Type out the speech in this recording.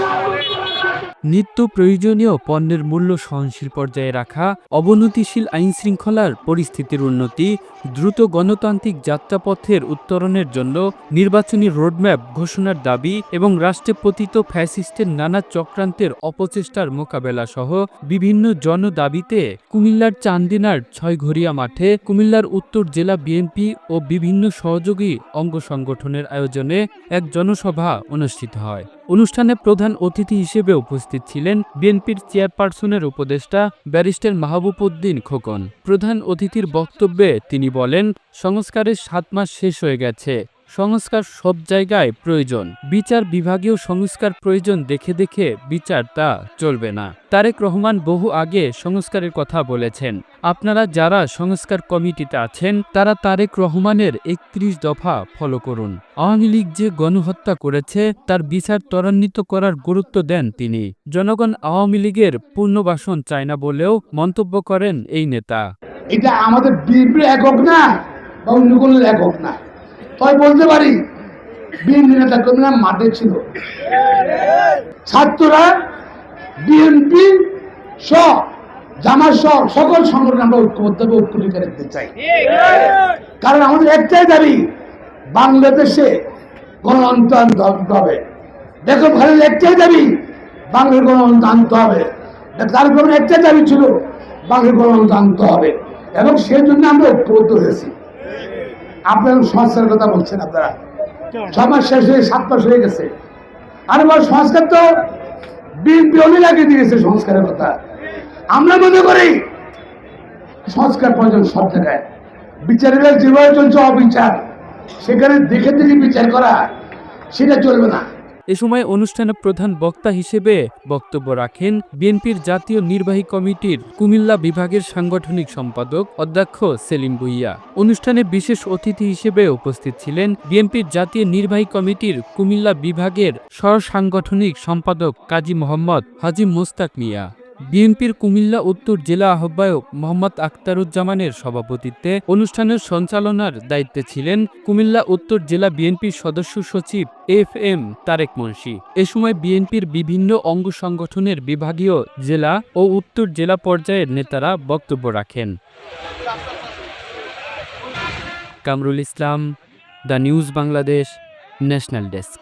Vamos! নিত্য প্রয়োজনীয় পণ্যের মূল্য সহনশীল পর্যায়ে রাখা, অবনতিশীল আইন শৃঙ্খলার পরিস্থিতির উন্নতি, দ্রুত গণতান্ত্রিক যাত্রাপথের উত্তরণের জন্য নির্বাচনী রোডম্যাপ ঘোষণার দাবি এবং রাষ্ট্রে পতিত ফ্যাসিস্টের নানা চক্রান্তের অপচেষ্টার মোকাবেলা সহ বিভিন্ন জনদাবিতে কুমিল্লার চান্দিনার ছয়ঘরিয়া মাঠে কুমিল্লার উত্তর জেলা বিএনপি ও বিভিন্ন সহযোগী অঙ্গ সংগঠনের আয়োজনে এক জনসভা অনুষ্ঠিত হয়। অনুষ্ঠানে প্রধান অতিথি হিসেবে উপস্থিত ছিলেন বিএনপির চেয়ারপারসনের উপদেষ্টা ব্যারিস্টার মাহবুব উদ্দিন খোকন। প্রধান অতিথির বক্তব্যে তিনি বলেন, সংস্কারের সাত মাস শেষ হয়ে গেছে। সংস্কার সব জায়গায় প্রয়োজন। বিচার বিভাগীয় সংস্কার প্রয়োজন দেখে দেখে বিচার তা চলবে না। তারেক রহমান বহু আগে সংস্কারের কথা বলেছেন। আপনারা যারা সংস্কার কমিটিতে আছেন, তারা তারেক রহমানের একত্রিশ দফা ফলো করুন। আওয়ামী লীগ যে গণহত্যা করেছে, তার বিচার ত্বরান্বিত করার গুরুত্ব দেন তিনি। জনগণ আওয়ামী লীগের পূর্ণবাসন চায় না বলেও মন্তব্য করেন এই নেতা। এটা আমাদের বিএনপির একক না, বা অন্য কোনো একক না। তাই বলতে পারি, বিএনপি নেতা কর্মীরা মাঠে ছিল। ছাত্ররা, বিএনপি সহ জামা সহ সকল সংগঠন আমরা ঐক্যবদ্ধভাবে ঐক্যটিকা রাখতে চাই। কারণ আমাদের একটাই দাবি, বাংলাদেশে গণতন্ত্র আনতে হবে। দেখো ভারতের একটাই দাবি, বাংলার গণতন্ত্র আনতে হবে। তার একটাই দাবি ছিল, বাংলার গণতন্ত্র আনতে হবে। এবং সেই জন্য আমরা ঐক্যবদ্ধ হয়েছি। আপনারা সংস্কারের কথা বলছেন আপনারা। সমাজ শেষ হয়ে সাত মাস হয়ে গেছে। আর আমার সংস্কার তো বিএনপি অনেক দিয়েছে সংস্কারের কথা। আমরা মনে করি সংস্কার প্রয়োজন সব জায়গায়। বিচারের যেভাবে চলছে অবিচার, সেখানে দেখে দেখে বিচার করা, সেটা চলবে না। এ সময় অনুষ্ঠানে প্রধান বক্তা হিসেবে বক্তব্য রাখেন বিএনপির জাতীয় নির্বাহী কমিটির কুমিল্লা বিভাগের সাংগঠনিক সম্পাদক অধ্যক্ষ সেলিম ভুইয়া। অনুষ্ঠানে বিশেষ অতিথি হিসেবে উপস্থিত ছিলেন বিএনপির জাতীয় নির্বাহী কমিটির কুমিল্লা বিভাগের সহসাংগঠনিক সম্পাদক কাজী মোহাম্মদ হাজি মোস্তাক মিয়া। বিএনপির কুমিল্লা উত্তর জেলা আহ্বায়ক মোহাম্মদ আখতারুজ্জামানের সভাপতিত্বে অনুষ্ঠানের সঞ্চালনার দায়িত্বে ছিলেন কুমিল্লা উত্তর জেলা বিএনপির সদস্য সচিব এফ এম তারেক মুন্সি। এ সময় বিএনপির বিভিন্ন অঙ্গ সংগঠনের বিভাগীয় জেলা ও উত্তর জেলা পর্যায়ের নেতারা বক্তব্য রাখেন। Kamrul Islam, the News Bangladesh, national desk.